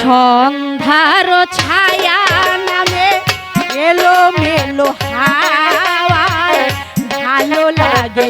সন্ধ্যার ছায়া নামে এলো মেলো হাওয়ায় ভালো লাগে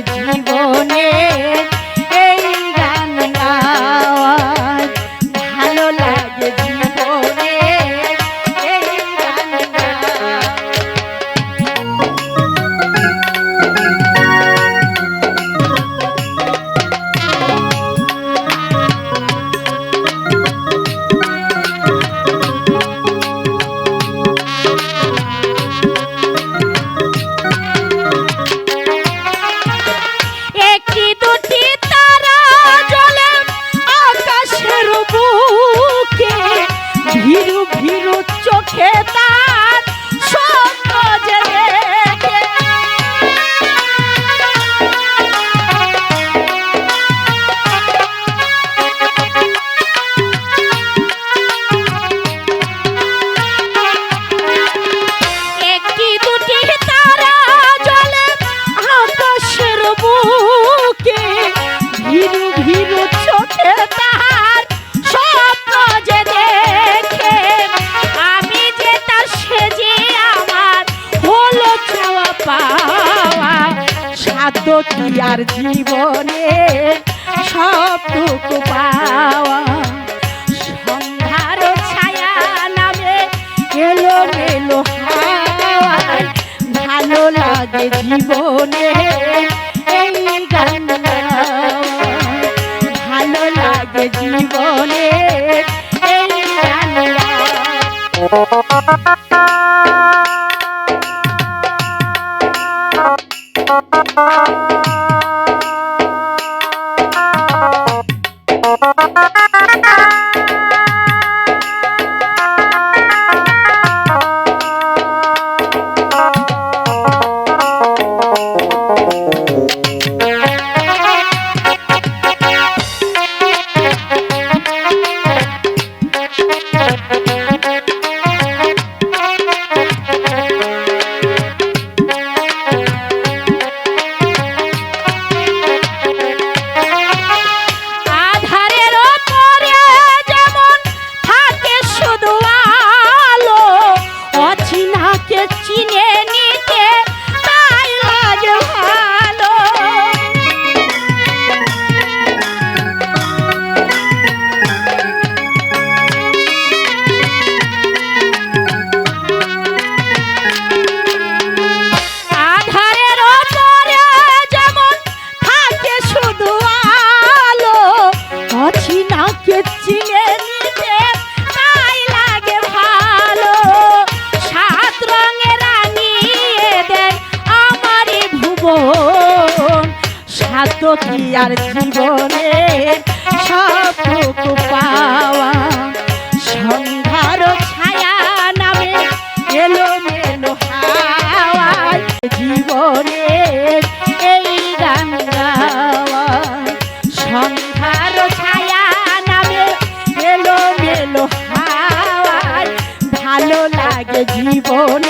সাধ্য কি আর জীবনে? সবটুকু পাওয়া। সন্ধ্যার ছায়া নামে এলো ভালো লাগে জীবনে ভালো লাগে জীবনে এই গান গাওয়ায়। আধারের সাত কি আর জীবনে? পাওয়া। সন্ধ্যার ছায়া নামে এলো মেলো হাওয়ায় জীবনে ভালো লাগে জীবনে